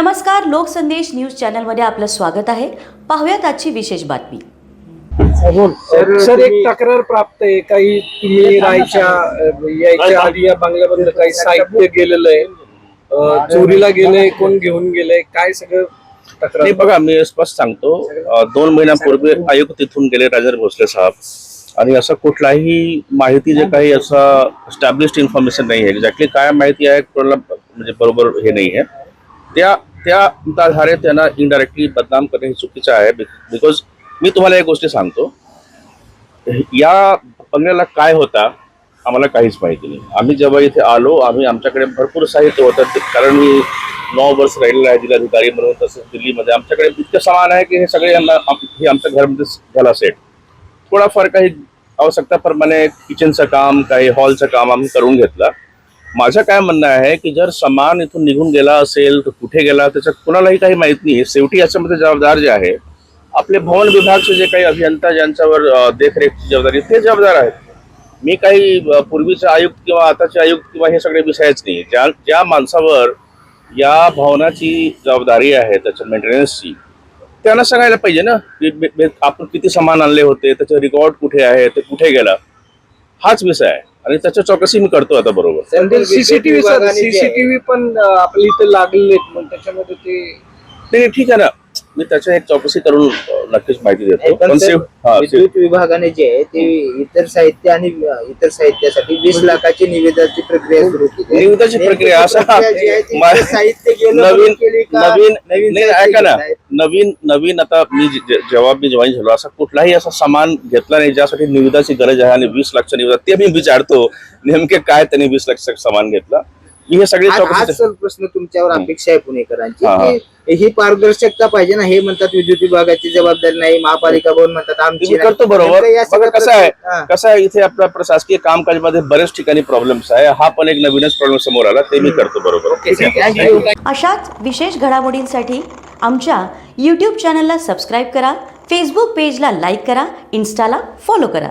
नमस्कार लोकसंदेश न्यूज चॅनलमध्ये आपलं स्वागत आहे. पाहूयात आजची विशेष बातमी. सर सर एक तक्रार प्राप्त आहे. काही तुम्ही राहायच्या यायच्या आधी या बंगल्यामधलं काही साहित्य गेलेलं आहे. अ, चोरीला गेलंय कोण घेऊन गेलंय काय सगळं तक्रार? नाही बघा मी स्पष्ट सांगतो. अं, दोन महिन्यापूर्वी आयुक्त तिथून गेले राजेंद्र भोसले साहेब. आणि असं कुठलाही माहिती जे काही असं स्टॅब्लिश्ड इन्फॉर्मेशन नाही आहे. एक्झॅक्टली काय माहिती आहे कोणाला म्हणजे बरोबर हे नाही आहे. त्या त्या आधारे त्यांना इनडायरेक्टली बदनाम करणे हे चुकीचं आहे बिकॉज मी तुम्हाला एक गोष्ट सांगतो. या बंगल्याला काय होता आम्हाला काहीच माहिती नाही. आम्ही जेव्हा इथे आलो आम्ही आमच्याकडे भरपूर साहित्य होतं कारण मी नऊ वर्ष राहिलेलं आहे जिल्हाधिकारी म्हणून तसंच दिल्लीमध्ये. आमच्याकडे इतकं सामान आहे की हे सगळे यांना आम- हे आमच्या घरामध्ये झाला सेट थोडाफार काही आवश्यकताप्रमाणे किचनचं काम काही हॉलचं काम आम्ही करून घेतलं. माझं काय म्हणणं आहे की जर समान इथून निघून गेला असेल तर कुठे गेला त्याचं कुणालाही काही माहीत नाही. शेवटी याच्यामध्ये जबाबदार जे आहे आपले भवन विभागचे जे काही अभियंता ज्यांच्यावर देखरेखची जबाबदारी ते जबाबदार आहेत. मी काही पूर्वीचे आयुक्त किंवा आताचे आयुक्त किंवा हे सगळे विषयच नाही. ज्या ज्या माणसावर या भवनाची जबाबदारी आहे त्याच्या मेंटेनन्सची त्यांना सांगायला पाहिजे ना की आपण किती सामान आणले होते त्याचे रेकॉर्ड कुठे आहे ते कुठे गेला? हाच विषय आहे. आणि त्याच्या चौकशी मी करतो आता बरोबर. सीसीटीव्ही सर सीसीटीव्ही पण आपल्या इथे लागलेले मग त्याच्यामध्ये ते ठीक आहे ना. मी त्याच्या एक चौकशी करून नक्कीच माहिती देतो पण सर, हा, विद्युत विभागाने जे आहे ते इतर साहित्य आणि इतर साहित्यासाठी वीस लाखाची निवेदनाची प्रक्रिया सुरू केली आहे. निविदाची प्रक्रिया असा प्रक्रिया जी आहे ती मा- इतर साहित्य गेलं नवीन म्हणून केली का? नवीन नवीन नाही साहित्य ऐका ना? नवीन नवीन आता मी जे- जे- जेव्हा मी जॉईन झालो असा कुठलाही असा सामान घेतला नाही ज्यासाठी निविदाची गरज आहे आणि वीस लाखचं निविदा ते मी विचारतो नेमके काय त्यांनी वीस लाखचं सामान घेतलं हे सगळे सर प्रश्न तुमच्यावर अपेक्षा आहे पुणेकरांची. हा, हा. की ही पारदर्शकता पाहिजे ना हे म्हणतात विद्युत विभागाची जबाबदारी नाही महापालिका भवन म्हणतात आमची मी नाही. करतो बरोबर. नेमकं या बघा सगळ्या कसं आहे हा. कसं आहे इथे आपल्या प्रशासकीय कामकाजमध्ये बरेच ठिकाणी प्रॉब्लेम्स आहे. हा पण एक नवीनच प्रॉब्लेम समोर आला ते मी करतो बरोबर. Thank you. अशाच विशेष घडामोडींसाठी आमच्या यूट्यूब चॅनलला सबस्क्राईब करा फेसबुक पेजला लाईक करा इन्स्टाला फॉलो करा.